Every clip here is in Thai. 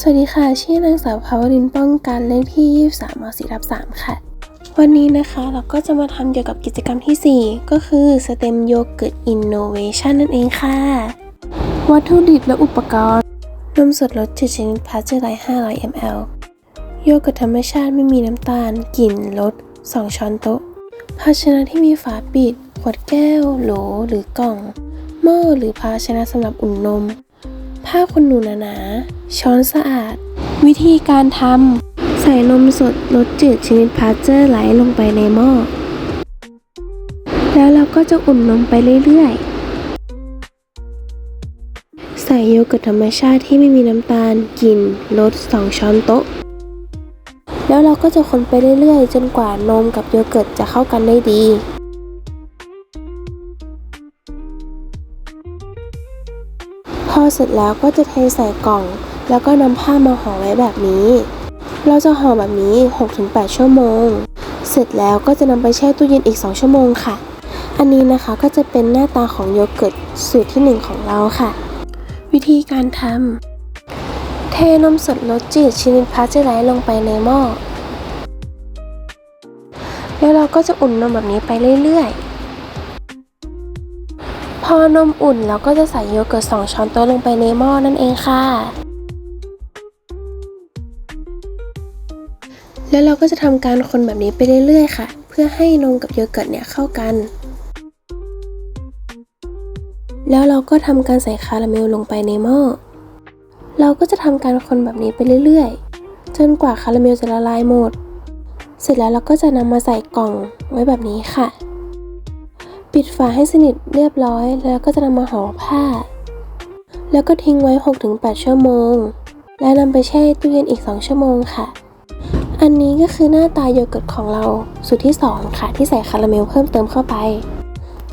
สวัสดีค่ะ ชื่อนางสาวภาวรินป้องกันเลขที่ 23ม4ทับ 3 ค่ะ วันนี้นะคะเราก็จะมาทำเกี่ยวกับกิจกรรมที่ 4 ก็คือ STEM Yogurt Innovation นั่นเองค่ะ วัตถุดิบและอุปกรณ์ นมสดรสจืดชนิดพาสเจอร์ไล500 ml โยเกิร์ตธรรมชาติไม่มีน้ำตาล กลิ่นรส2 ช้อนโต๊ะ ภาชนะที่มีฝาปิด ขวดแก้ว โหล หรือกล่อง หม้อหรือภาชนะสำหรับอุ่นนม ผ้าขนหนูหนาๆ ช้อนสะอาด วิธีการทำ ใส่นมสดรสจืดชนิดพาสเจอร์ไหลลงไปในหม้อ แล้วเราก็จะอุ่นนมไปเรื่อยๆ ใส่โยเกิร์ตธรรมชาติที่ไม่มีน้ำตาลกลิ่นรส2ช้อนโต๊ะ แล้วเราก็จะคนไปเรื่อยๆ จนกว่านมกับโยเกิร์ตจะเข้ากันได้ดี อเสร็จแล้วก็จะเทใส่กล่อง แล้วก็นำผ้ามาห่อไว้แบบนี้ เราจะห่อแบบนี้ 6-8 ชั่วโมง เสร็จแล้วก็จะนำไปแช่ตู้เย็นอีก 2 ชั่วโมงค่ะ อันนี้นะคะก็จะเป็นหน้าตาของโยเกิร์ตสูตรที่ 1 ของเราค่ะ วิธีการทำเทนมสดรสจืดชนิดพาสเจอร์ไลท์ลงไปในหม้อแล้วเราก็จะอุ่นนมแบบนี้ไปเรื่อยๆ พอนมอุ่นเราก็จะใส่โยเกิร์ต 2 ช้อนโต๊ะลงไปในหม้อนั่นเองค่ะ แล้วเราก็จะทำการคนแบบนี้ไปเรื่อยๆค่ะ เพื่อให้นมกับโยเกิร์ตเนี่ยเข้ากัน แล้วเราก็ทำการใส่คาราเมลลงไปในหม้อ เราก็จะทำการคนแบบนี้ไปเรื่อยๆ จนกว่าคาราเมลจะละลายหมด เสร็จแล้วเราก็จะนำมาใส่กล่องไว้แบบนี้ค่ะ ปิดฝาให้สนิทเรียบร้อย แล้วก็จะนำมาห่อผ้า แล้วก็ทิ้งไว้ 6-8 ชั่วโมง และนำไปแช่ตู้เย็นอีก 2 ชั่วโมงค่ะ อันนี้ก็คือหน้าตาโยเกิร์ตของเราสูตรที่ 2 ค่ะ ที่ใส่คาราเมลเพิ่มเติมเข้าไป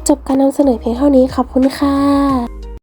จบการนำเสนอเพียงเท่านี้ขอบคุณค่ะ